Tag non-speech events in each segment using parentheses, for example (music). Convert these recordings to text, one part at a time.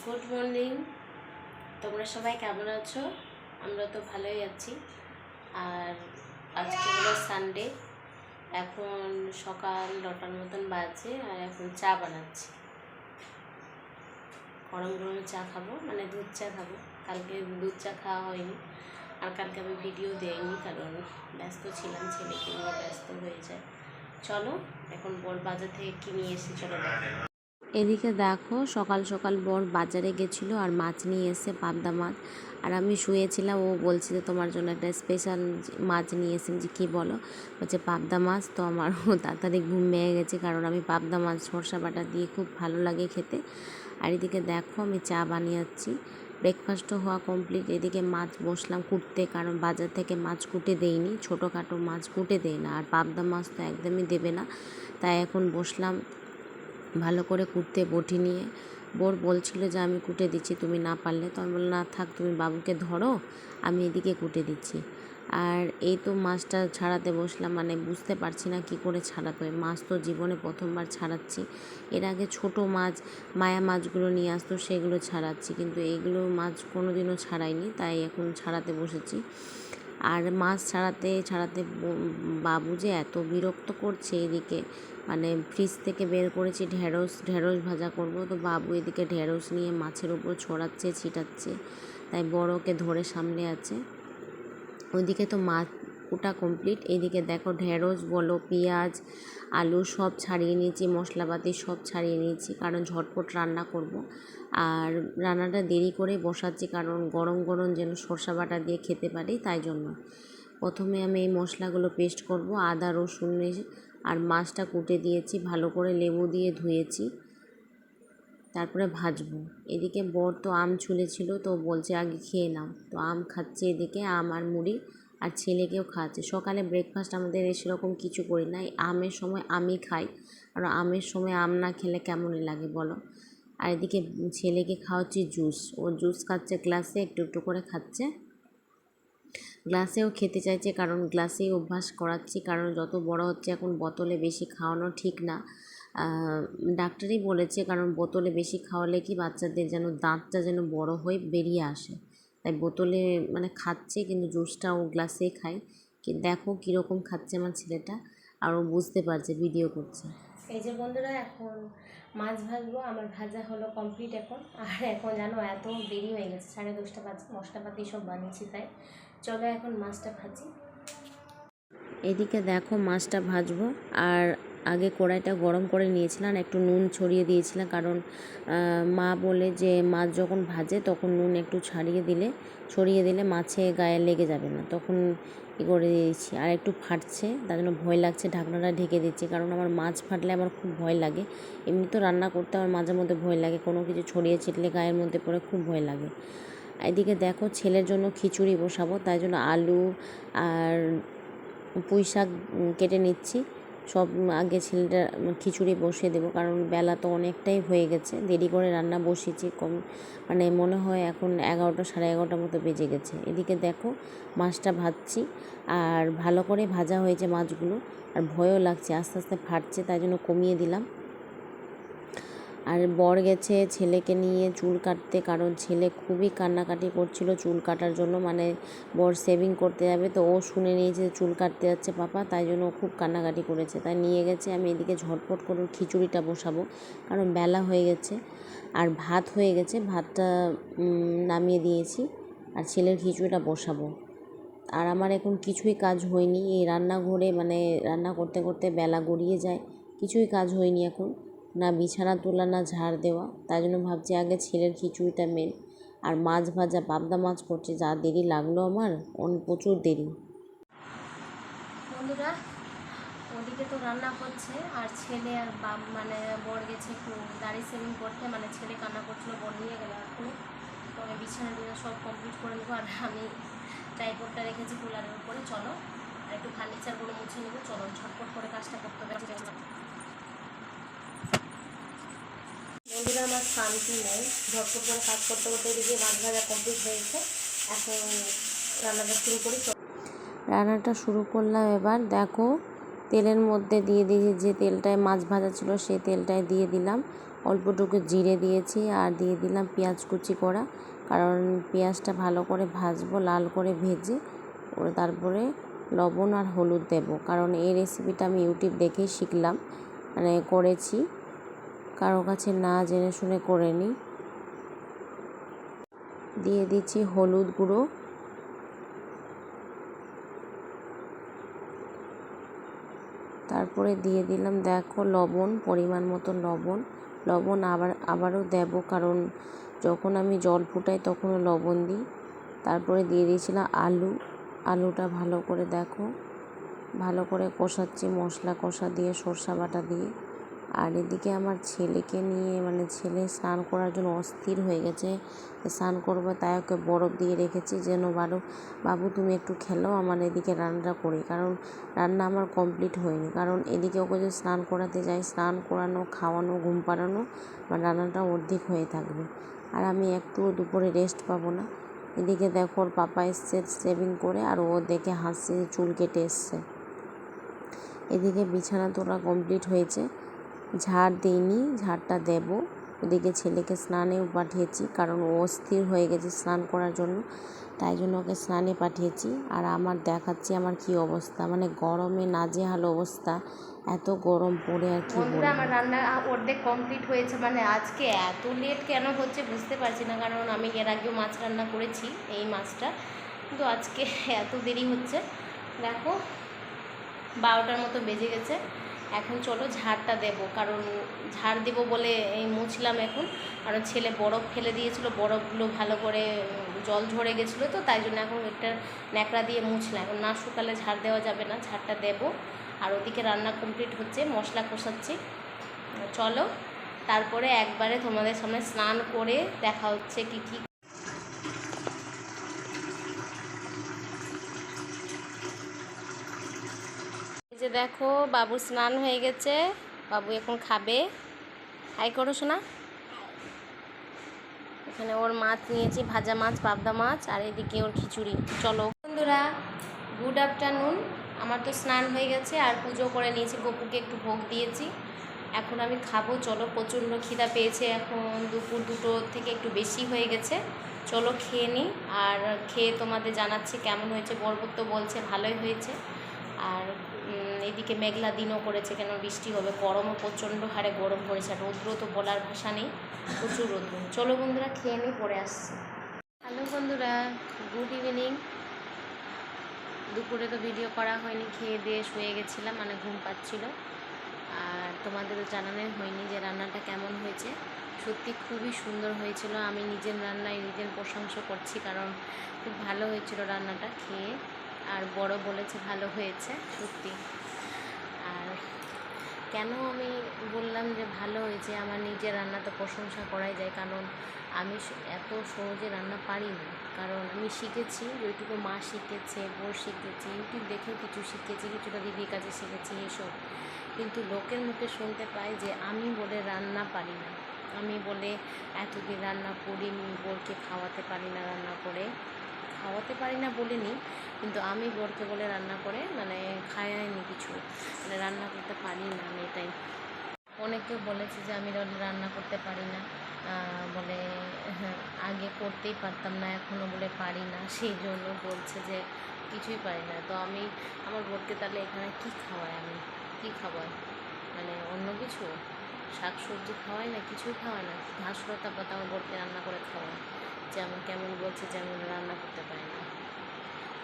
Good morning তোমরা সবাই কেমন আছো? আমরা তো ভালোই আছি। আর আজকে হলো সানডে এখন সকাল নটার মতন বাজে আর এখন চা বানাচ্ছি। গরম গরম চা খাব মানে দুধ চা খাব। কালকে দুধ চা খাওয়া হয়নি। আর কালকে আমি ভিডিও দেইনি কারণ ব্যস্ত ছিলাম ছেলেকে নিয়ে ব্যস্ত হয়ে যায়। চলো এখন বড় বাজার থেকে কিনে এসে চলো দেখো। এদিকে দেখো, সকাল সকাল বর বাজারে গেছিল আর মাছ নিয়ে এসে পাবদা মাছ। আর আমি শুয়েছিলাম, ও বলছে যে তোমার জন্য একটা স্পেশাল মাছ নিয়ে এসেছি। যে কী বলো? হচ্ছে পাবদা মাছ। তো আমার তাড়াতাড়ি ঘুম ভেঙে গেছে কারণ আমি পাবদা মাছ, সরষা বাটা দিয়ে খুব ভালো লাগে খেতে। আর এদিকে দেখো, আমি চা বানিয়েছি। ব্রেকফাস্টও হওয়া কমপ্লিট এদিকে মাছ বসলাম কুটতে কারণ বাজার থেকে মাছ কুটে দেইনি। ছোটোখাটো মাছ কুটে দেয় না। আর পাবদা মাছ তো একদমই দেবে না। তাই এখন বসলাম ভালো করে কুটতে বটি নিয়ে। বোর বলছিল যে, আমি কুটে দিচ্ছি, তুমি না পারলে। তো আমি বললাম, না থাক, তুমি বাবুকে ধরো, আমি এদিকে কুটে দিচ্ছি। আর এই তো মাছটা ছাড়াতে বসলাম মানে বুঝতে পারছি না কি করে ছাড়াতে হয়। মাছ তো জীবনে প্রথমবার ছাড়াচ্ছি। এর আগে ছোট মাছ, মায়া মাছগুলো নিয়ে আসতো, সেগুলো ছাড়াচ্ছি, কিন্তু এইগুলো মাছ কোনো দিনও ছাড়াইনি, তাই এখন ছাড়াতে বসেছি। আর মাছ ছাড়াতে ছাড়াতে বাবু যে এত বিরক্ত করছে এদিকে মানে ফ্রিজ থেকে বের করেছি, ঢেঁড়স ঢেঁড়স ভাজা করব। তো বাবু এদিকে ঢেঁড়স নিয়ে মাছের উপর ছড়াচ্ছে, ছিটাচ্ছে। তাই বড়কে ধরে সামনে আছে। ওইদিকে তো মাছ ওটা কমপ্লিট এইদিকে দেখো ঢেঁড়স, বলো, পেঁয়াজ, আলু সব ছাড়িয়ে নিয়েছি, মশলাপাতি সব ছাড়িয়ে নিয়েছি, কারণ ঝটপট রান্না করব। আর রান্নাটা দেরি করে বসাচ্ছি, কারণ গরম গরম যেন সর্ষা বাটা দিয়ে খেতে পারি, তাই জন্য। প্রথমে আমি এই মশলাগুলো পেস্ট করব, আদা, রসুন আর মাছটা কুটে দিয়েছি, ভালো করে লেবু দিয়ে ধুয়েছি। তারপরে ভাজবো। এদিকে বর তো আম ছুলেছিল, তো বলছে আগে খেয়ে নাও। তো আম খাচ্ছে এদিকে, আম আর মুড়ি, আর ছেলেকেও খাওয়াচ্ছে। সকালে ব্রেকফাস্ট আমাদের সেরকম কিছু করি না। আমের সময় আমি খাই আর আমের সময় আম না খেলে কেমন লাগে বলো? আর এদিকে ছেলেকে খাওয়াচ্ছি জুস। ও জুস খাচ্ছে গ্লাসে একটু একটু করে খাচ্ছে। গ্লাসেও খেতে চাইছে, কারণ গ্লাসেই অভ্যাস করাচ্ছি, কারণ যত বড় হচ্ছে এখন বোতলে বেশি খাওয়ানো ঠিক না। ডাক্তারই বলেছে, কারণ বোতলে বেশি খাওয়ালে কি বাচ্চাদের যেন দাঁতটা যেন বড় হয়ে বেরিয়ে আসে। তাই বোতলে মানে খাচ্ছে, কিন্তু জুসটা ও গ্লাসেই খায়। কি দেখো কীরকম খাচ্ছে আমার ছেলেটা, আর ও বুঝতে পারছে, ভিডিও করছে। এই যে বন্ধুরা, এখন মাছ ভাজবো, আমার ভাজা হলো কমপ্লিট এখন। আর এখন জানো, এত দেরি হয়ে গেছে, সাড়ে দশটা বাজে, মশলাপাতি সব বানিয়েছি তাই। চলো এখন মাছটা ভাজি। এদিকে দেখো মাছটা ভাজবো, আর আগে কড়াইটা গরম করে নিয়েছিলাম, একটু নুন ছড়িয়ে দিয়েছিলাম, কারণ মা বলে যে মাছ যখন ভাজে তখন নুন একটু ছাড়িয়ে দিলে, ছড়িয়ে দিলে মাছে গায়ে লেগে যাবে না, তখন ই করে দিয়েছি। আর একটু ফাটছে, তার জন্য ভয় লাগছে, ঢাকনাটা ঢেকে দিচ্ছি, কারণ আমার মাছ ফাটলে আমার খুব ভয় লাগে। এমনি তো রান্না করতে আমার মাঝে মধ্যে ভয় লাগে, কোনো কিছু ছড়িয়ে ছিটলে গায়ের মধ্যে পড়ে খুব ভয় লাগে। এদিকে দেখো ছেলের জন্য খিচুড়ি বসাবো, তাই জন্য আলু আর পুঁই শাক কেটে নিচ্ছি। সব আগে ছেলেটা খিচুড়ি বসিয়ে দেবো, কারণ বেলা তো অনেকটাই হয়ে গেছে, দেরি করে রান্না বসিয়েছি, কম মানে মনে হয় এখন এগারোটা, সাড়ে এগারোটার মতো বেজে গেছে। এদিকে দেখো মাছটা ভাজছি, আর ভালো করে ভাজা হয়েছে মাছগুলো, আর ভয়ও লাগছে, আস্তে আস্তে ফাটছে, তাই জন্য কমিয়ে দিলাম। আর বর গেছে ছেলেকে নিয়ে চুল কাটতে, কারণ ছেলে খুবই কান্নাকাটি করছিল চুল কাটার জন্য। মানে বর সেভিং করতে যাবে। তো ও শুনে নিয়েছে চুল কাটতে যাচ্ছে পাপা, তাই জন্য ও খুব কান্নাকাটি করেছে। তাই নিয়ে গেছে, আমি এদিকে ঝটপট করে খিচুড়িটা বসাবো, কারণ বেলা হয়ে গেছে। আর ভাত হয়ে গেছে, ভাতটা নামিয়ে দিয়েছি। আর ছেলের খিচুড়িটা বসাবো। আর আমার এখন কিছুই কাজ হয়নি। এই রান্নাঘরে মানে রান্না করতে করতে বেলা গড়িয়ে যায়। কিছুই কাজ হয়নি এখন। না বিছানা তোলা না ঝাড় দেওয়া, তাই জন্য ভাবছি আগে ছেলের খিচুড়িটা মেন আর মাছ ভাজা, পাবদা মাছ করছে, যা দেরি লাগল আমার, অন প্রচুর দেরি। বন্ধুরা, ওদিকে তো রান্না হচ্ছে, আর ছেলে আর বাপ মানে বর গেছে একটু দাড়ি সেভিং করতে মানে ছেলে কান্না করছিল, বর নিয়ে গেল এখন তো আমি বিছানা টিনা সব কমপ্লিট করে নেব, আর আমি ট্রাইপডটা রেখেছি কুলারের উপরে, চলো। আর একটু ফার্নিচারগুলো মুছে নেব, চলো, ঝটপট করে কাজটা করতে হবে বন্ধুরা আমার শান্তি নেই। ঝটপট করে কাজ করতে করতে এদিকে মাছ কমপ্লিট হয়েছে। এখন রান্নাটা শুরু করি। রান্নাটা শুরু করলাম এবার। দেখো, তেলের মধ্যে দিয়ে দিয়ে যে তেলটায় মাছ ভাজা ছিল সেই তেলটায় দিয়ে দিলাম। অল্পটুকু জিরে দিয়েছি আর দিয়ে দিলাম পেঁয়াজ কুচি করা। কারণ পেঁয়াজটা ভালো করে ভাজবো, লাল করে ভেজে, ওর তারপরে লবণ আর হলুদ দেব। কারণ এই রেসিপিটা আমি ইউটিউব দেখেই শিখলাম মানে করেছি। কারও কাছে না জেনে শুনে করে নিই দিয়ে দিচ্ছি হলুদ গুঁড়ো। তারপরে দিয়ে দিলাম, দেখো, লবণ, পরিমাণ মতো লবণ। লবণ আবার, আবারও দেব, কারণ যখন আমি জল ফুটাই তখনও লবণ দিই। তারপরে দিয়ে দিয়েছিলাম আলু। আলুটা ভালো করে দেখো। ভালো করে কষাচ্ছি, মশলা কষা দিয়ে সর্ষা বাটা দিয়ে। আর এদিকে আমার ছেলেকে নিয়ে মানে ছেলে স্নান করার জন্য অস্থির হয়ে গেছে। স্নান করব তাই ওকে বরফ দিয়ে রেখেছি। যেন বারো বাবু, তুমি একটু খেলো, আমার এদিকে রান্নাটা করি। কারণ রান্না আমার কমপ্লিট হয়নি। কারণ এদিকে ওকে যদি স্নান করাতে যাই, স্নান করানো, খাওয়ানো, ঘুম পাড়ানো, আমার রান্নাটা অর্ধেক হয়ে থাকবে। আর আমি একটুও দুপুরে রেস্ট পাবো না। এদিকে দেখো, ওর পাপা এসছে সেভিং করে, আর ও দেখে হাসছে চুল কেটে এসছে। এদিকে বিছানা তোলা কমপ্লিট হয়েছে। ঝাড় দিইনি ঝাড়টা দেব। ওদিকে ছেলেকে স্নানেও পাঠিয়েছি কারণ ও অস্থির হয়ে গেছে স্নান করার জন্য। তাই জন্য ওকে স্নানে পাঠিয়েছি। আর আমার দেখাচ্ছি আমার কি অবস্থা। মানে গরমে নাজেহাল অবস্থা। এত গরম পড়ে আর কি বন্ধুরা আমার রান্না অর্ধেক কমপ্লিট হয়েছে। মানে আজকে এত লেট কেন হচ্ছে বুঝতে পারছি না। কারণ আমি এর আগেও মাছ রান্না করেছি এই মাছটা। কিন্তু আজকে এত দেরি হচ্ছে। দেখো বারোটার মতো বেজে গেছে। এখন চলো ঝাড়টা দেব, কারণ ঝাড় দেব বলে এই মুছলাম এখন। কারণ ছেলে বরফ ফেলে দিয়েছিল, বরফগুলো ভালো করে জল ঝরে গেছিল তো, তাই জন্য এখন একটা ন্যাকড়া দিয়ে মুছলাম। এখন না শুকালে ঝাড় দেওয়া যাবে না, ঝাড়টা দেবো। আর ওদিকে রান্না কমপ্লিট হচ্ছে, মশলা কষাচ্ছি। চলো, তারপরে একবারে তোমাদের সামনে স্নান করে দেখা হচ্ছে কি কি যে দেখো, বাবু স্নান হয়ে গেছে। বাবু এখন খাবে। হাই করো শোনা এখানে ওর মাছ নিয়েছি, ভাজা মাছ, পাবদা মাছ, আর এদিকে ওর খিচুড়ি। চলো। বন্ধুরা গুড আফটারনুন আমার তো স্নান হয়ে গেছে, আর পুজো করে নিয়েছি। গপুকে একটু ভোগ দিয়েছি। এখন আমি খাব। চলো, প্রচণ্ড খিদা পেয়েছে এখন। দুপুর দুটো থেকে একটু বেশি হয়ে গেছে। চলো, খেয়ে নিই। আর খেয়ে তোমাদের জানাচ্ছি কেমন হয়েছে। গর্বত তো বলছে ভালোই হয়েছে। আর এদিকে মেঘলা দিনও করেছে কেন বৃষ্টি হবে? গরমও প্রচণ্ড হারে গরম পড়েছে রৌদ্র তো বলার ভাষা নেই। প্রচুর রৌদ্র। চলো বন্ধুরা, খেয়ে নিয়ে পরে আসছি। হ্যালো বন্ধুরা, গুড ইভিনিং। দুপুরে তো ভিডিও করা হয়নি, খেয়ে দিয়ে শুয়ে গেছিলাম মানে ঘুম পাচ্ছিল। আর তোমাদেরও জানানোই হয়নি যে রান্নাটা কেমন হয়েছে। সত্যি খুবই সুন্দর হয়েছিল। আমি নিজের রান্নায় নিজের প্রশংসা করছি, কারণ খুব ভালো হয়েছিল রান্নাটা খেয়ে। আর বড় বলেছে ভালো হয়েছে, সত্যি। কেন আমি বললাম যে ভালো হয়েছে, আমার নিজের রান্না তো প্রশংসা করাই যায়, কারণ আমি এত সহজে রান্না পারি না কারণ আমি শিখেছি যেটুকু মা শিখেছে বোর শিখেছি, ইউটিউব দেখেও কিছু শিখেছি, কিছুটা দিদির কাছে শিখেছি এসব কিন্তু লোকের মুখে শুনতে পাই যে আমি বলে রান্না পারি না। আমি বলে এতদিন রান্না করিনি বোরকে খাওয়াতে পারি না রান্না করে। খাওয়াতে পারি না বলিনি কিন্তু আমি বোরকে বলে রান্না করে মানে খাওয়াইনি কিছু মানে রান্না করতে পারি না আমি এটাই। অনেকে বলেছে যে আমি রান্না করতে পারি না বলে হ্যাঁ, আগে করতেই পারতাম না এখনও বলে পারি না সেই জন্য বলছে যে কিছুই পারি না। তো আমি আমার বোরকে তাহলে এখানে কি খাওয়াই আমি? কি খাওয়াই? মানে অন্য কিছু? শাক সবজি খাওয়াই না কিছুই খাওয়াই না? ঘাস লতা পাতা আমার বোরকে রান্না করে খাওয়াই। যে আমার কেমন বলছে যেমন রান্না করতে পারি না।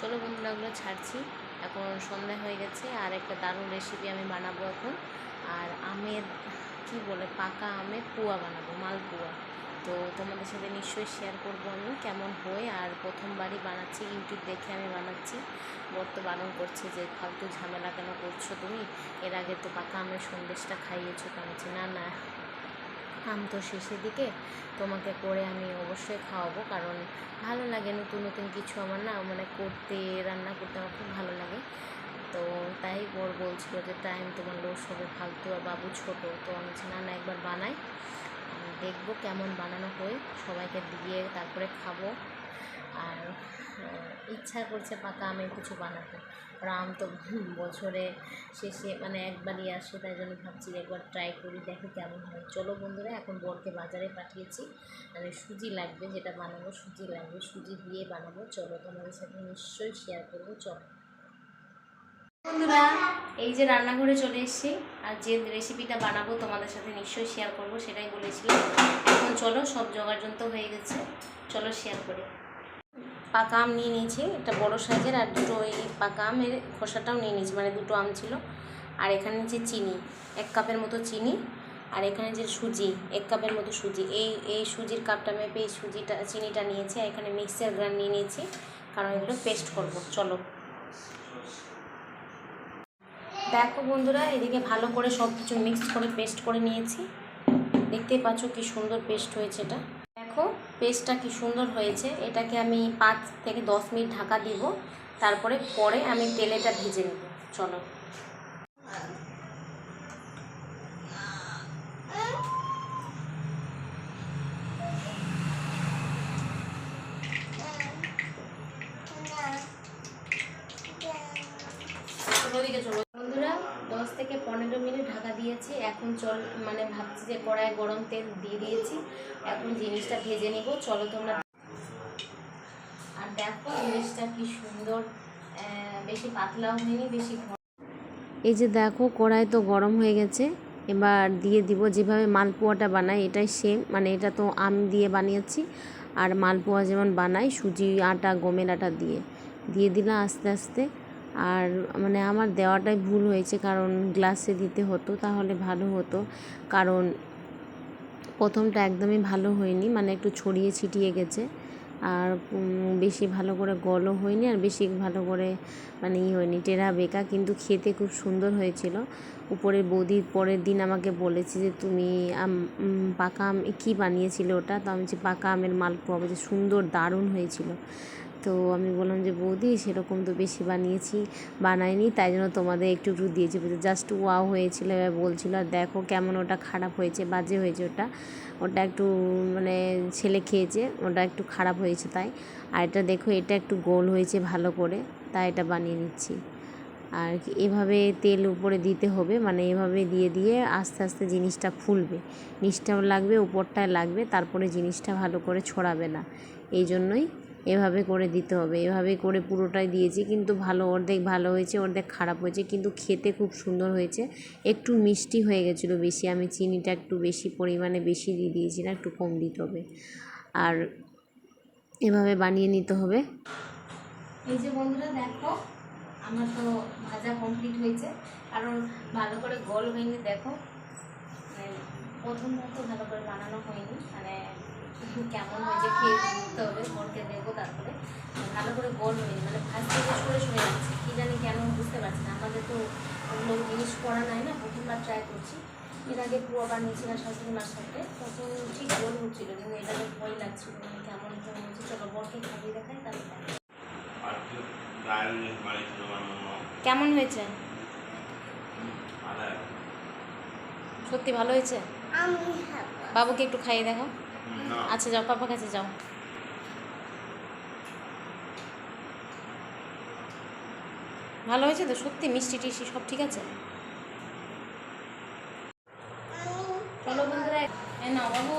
চলো বন্ধুরা ওগুলো ছাড়ছি। এখন সন্ধ্যা হয়ে গেছে আর একটা দারুণ রেসিপি আমি বানাবো এখন। আর আমের, কি বলে, পাকা আমের পুয়া বানাবো, মালপুয়া। তো তোমাদের সাথে নিশ্চয়ই শেয়ার করব আমি কেমন হয় আর প্রথমবারই বানাচ্ছি, ইউটিউব দেখে আমি বানাচ্ছি। বর তো বারণ করছে যে, ফালতু ঝামেলা কেন করছ তুমি? এর আগে তো পাকা আমের সন্দেশটা খাইয়েছো। আমি না না আম তো শেষের দিকে। তোমাকে করে আমি অবশ্যই খাওয়াবো, কারণ ভালো লাগে নতুন নতুন কিছু আমার না মানে করতে, রান্না করতে আমার খুব ভালো লাগে। তো তাই বর বলছিল যে টাইম তোমার লস হবে ফালতু আর বাবু ছোট, তো আমি না না, একবার বানাই। দেখব কেমন বানানো হয়, সবাইকে দিয়ে তারপরে খাব। আর ইচ্ছা করছে পাকা আমের কিছু বানাতে। আর আম তো (laughs) বছরে শেষে মানে একবারই আসে, তাই জন্য ভাবছি একবার ট্রাই করি, দেখি কেমন হয়। চলো বন্ধুরা, এখন বরকে বাজারে পাঠিয়েছি। মানে সুজি লাগবে, যেটা বানাবো, সুজি লাগবে, সুজি দিয়ে বানাবো। চলো তোমাদের সাথে নিশ্চয়ই শেয়ার করব, চলো। বন্ধুরা, এই যে রান্নাঘরে চলে এসেছি, আর যে রেসিপিটা বানাবো তোমাদের সাথে নিশ্চয়ই শেয়ার করব, সেটাই বলেছিলাম। এখন চলো, সব জোগাড়যন্ত্র হয়ে গেছে। চলো শেয়ার করি। পাকা আম নিয়ে নিয়েছি। একটা বড় সাইজের আর দুটো ওই পাকা আমের খোসাটাও নিয়ে নিয়েছি মানে দুটো আম ছিল। আর এখানে যে চিনি, এক কাপের মতো চিনি আর এখানে যে সুজি, এক কাপের মতো সুজি। এই এই সুজির কাপটা মেপে এই সুজিটা, চিনিটা নিয়েছি আর এখানে মিক্সার গ্রাইন্ড নিয়ে নিয়েছি, কারণ এগুলো পেস্ট করব। চলো। দেখো বন্ধুরা, এদিকে ভালো করে সব কিছু মিক্স করে পেস্ট করে নিয়েছি। দেখতেই পাচ্ছ কি সুন্দর পেস্ট হয়েছে এটা। পেস্টটা কি সুন্দর হয়েছে, এটাকে আমি পাঁচ থেকে দশ মিনিট ঢাকা দিব, তারপরে পরে আমি তেলেটা ভেজে নেব, চলো বন্ধুরা দশ থেকে পনেরো মিনিট ঢাকা দিয়েছি এখন চল মানে ভাবছি যে কড়াই গরম তেল দিয়ে দিয়েছি। এখন জিনিসটা ভেজে নিব। চলো তোমরা আর দেখো জিনিসটা কি সুন্দর। বেশি পাতলাও হয়নি, বেশি এই যে দেখো, কড়াই তো গরম হয়ে গেছে। এবার দিয়ে দিব যেভাবে মালপোয়াটা বানাই, এটাই সেম মানে এটা তো আম দিয়ে বানিয়েছি। আর মালপোয়া যেমন বানাই, সুজি, আটা, গমের আটা দিয়ে। দিয়ে দিলাম আস্তে আস্তে আর মানে আমার দেওয়াটাই ভুল হয়েছে, কারণ গ্লাসে দিতে হতো, তাহলে ভালো হতো। কারণ প্রথমটা একদমই ভালো হয়নি মানে একটু ছড়িয়ে ছিটিয়ে গেছে। আর বেশি ভালো করে গলও হয়নি, আর বেশি ভালো করে মানে ই হয়নি, টেরা বেকা। কিন্তু খেতে খুব সুন্দর হয়েছিল। উপরে বৌদি পরের দিন আমাকে বলেছে যে, তুমি পাকা আম কী বানিয়েছিলে ওটা? তো আমি যে পাকা আমের মালপোয়া বলছে সুন্দর, দারুণ হয়েছিল। তো আমি বললাম যে, বৌদি, সেরকম তো বেশি বানিয়েছি, বানাইনি, তাই জন্য তোমাদের একটু একটু দিয়েছি। জাস্ট ওয়াও হয়েছিল। এবার বলছিল আর দেখো কেমন ওটা খারাপ হয়েছে, বাজে হয়েছে ওটা। ওটা একটু মানে ছেলে খেয়েছে, ওটা একটু খারাপ হয়েছে তাই। আর এটা দেখো, এটা একটু গোল হয়েছে ভালো করে, তাই এটা বানিয়ে নিচ্ছি। আর এভাবে তেল উপরে দিতে হবে মানে এভাবে দিয়ে দিয়ে আস্তে আস্তে জিনিসটা ফুলবে। নিচটাও লাগবে, উপরটায় লাগবে, তারপরে জিনিসটা ভালো করে ছড়াবে না। এই জন্যই এভাবে করে দিতে হবে, এভাবে করে পুরোটাই দিয়েছি, কিন্তু ভালো অর্ধেক ভালো হয়েছে, অর্ধেক খারাপ হয়েছে, কিন্তু খেতে খুব সুন্দর হয়েছে। একটু মিষ্টি হয়ে গেছিল বেশি, আমি চিনিটা একটু বেশি পরিমাণে বেশি দিয়ে দিয়েছি না, একটু কম দিতে হবে। আর এভাবে বানিয়ে নিতে হবে। এই যে বন্ধুরা দেখো, আমার তো ভাজা কমপ্লিট হয়েছে। কারণ ভালো করে গোল হয়নি দেখো মানে প্রথম মতো ভালো করে বানানো হয়নি মানে কেমন হয়েছে খেয়ে বুঝতে হবে বরকে দেবো তারপরে। ভালো করে গোল হয়নি মানে ভাজতে গিয়ে সরে সরে যাচ্ছে কী জানি কেন বুঝতে পারছি না। আমাদের তো অন্য জিনিস করা নাই না প্রথমবার ট্রাই করছি। এর আগে পুরো বানিয়েছিলাম শাশুড়ি মার সাথে তখন ঠিক গোল হচ্ছিল কিন্তু এটাকে ভয় লাগছিল মানে কেমন কেমন হচ্ছে চলো বরকে খাইয়ে দেখাই তাহলে কেমন হয়েছে? সত্যি ভালো হয়েছে? বাবুকে একটু খাইয়ে দেখো আচ্ছা যাও পাপা কাছে যাও। ভালো হয়েছে তো? সত্যি মিষ্টি টিষ্টি সব ঠিক আছে? চলো বন্ধুরা এই নাও বাবু।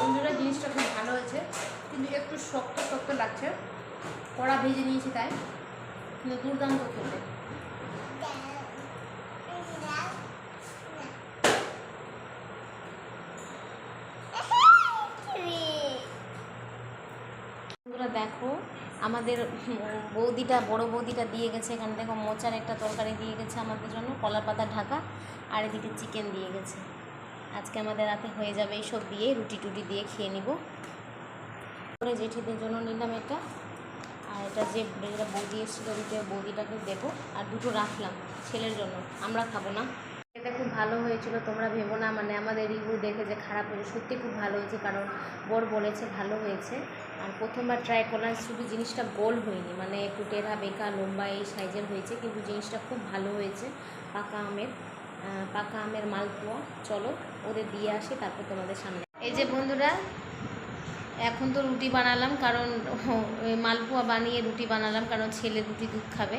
বন্ধুরা জিনিসটা খুব ভালো হয়েছে কিন্তু একটু শক্ত লাগছে। কড়া ভেজে নিয়েছি তাই। কিন্তু দুর্দান্ত খেতে। দেখো, আমাদের বৌদিটা, বড় বৌদিটা দিয়ে গেছে এখানে। দেখো মোচার একটা তরকারি দিয়ে গেছে আমাদের জন্য। কলা পাতা ঢাকা, আর এদিকে চিকেন দিয়ে গেছে। আজকে আমাদের রাতে হয়ে যাবে এইসব দিয়ে রুটি টুটি দিয়ে খেয়ে নিব। পরে জেঠিদের জন্য নিলাম এটা। আর এটা যে যেটা বৌদি এসেছিল ওদিকে বৌদিটাকে দেবো। আর দুটো রাখলাম ছেলের জন্য, আমরা খাব না। এটা খুব ভালো হয়েছিল, তোমরা ভেবো না মানে আমাদের রিভিউ দেখে যে খারাপ হয়েছে, সত্যি খুব ভালো হয়েছে, কারণ বর বলেছে ভালো হয়েছে। আর প্রথমবার ট্রাই করলাম, শুধু জিনিসটা গোল হয়নি মানে একটু টেরা বেকা, লম্বা এই সাইজের হয়েছে, কিন্তু জিনিসটা খুব ভালো হয়েছে। পাকা আমের পাকা আমের মালপোয়া। চলো, ওদের দিয়ে আসি, তারপর তোমাদের সামনে। এই যে বন্ধুরা এখন তো রুটি বানালাম, কারণ মালপোয়া বানিয়ে রুটি বানালাম, কারণ ছেলে রুটি দুধ খাবে।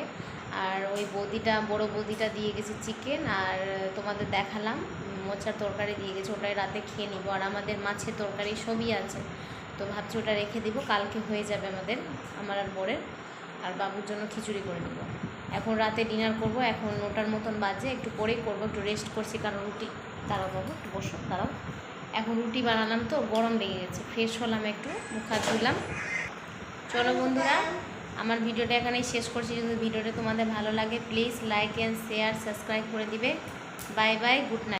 আর ওই বৌদিটা, বড় বৌদিটা দিয়ে গেছে চিকেন আর তোমাদের দেখালাম, মোচার তরকারি দিয়ে গেছে, ওটাই রাতে খেয়ে নিবো। আর আমাদের মাছের তরকারি সবই আছে, তো ভাবছি ওটা রেখে দিব, কালকে হয়ে যাবে আমাদের, আমার আর বরের, আর বাবুর জন্য খিচুড়ি করে নেব। এখন রাতে ডিনার করব, এখন ওটার মতন বাজে, একটু পরেই করব, একটু রেস্ট করছি, কারণ রুটি, দাঁড়াও বাবু, একটু বসো, দাঁড়াও। এখন রুটি বানালাম তো, গরম লেগে গেছে। ফ্রেশ হলাম একটু, মুখ হাত ধুলাম চলো বন্ধুরা, আমার ভিডিওটা এখানেই শেষ করছি। যদি ভিডিওটা তোমাদের ভালো লাগে please like and share subscribe করে দিবে। Bye bye good night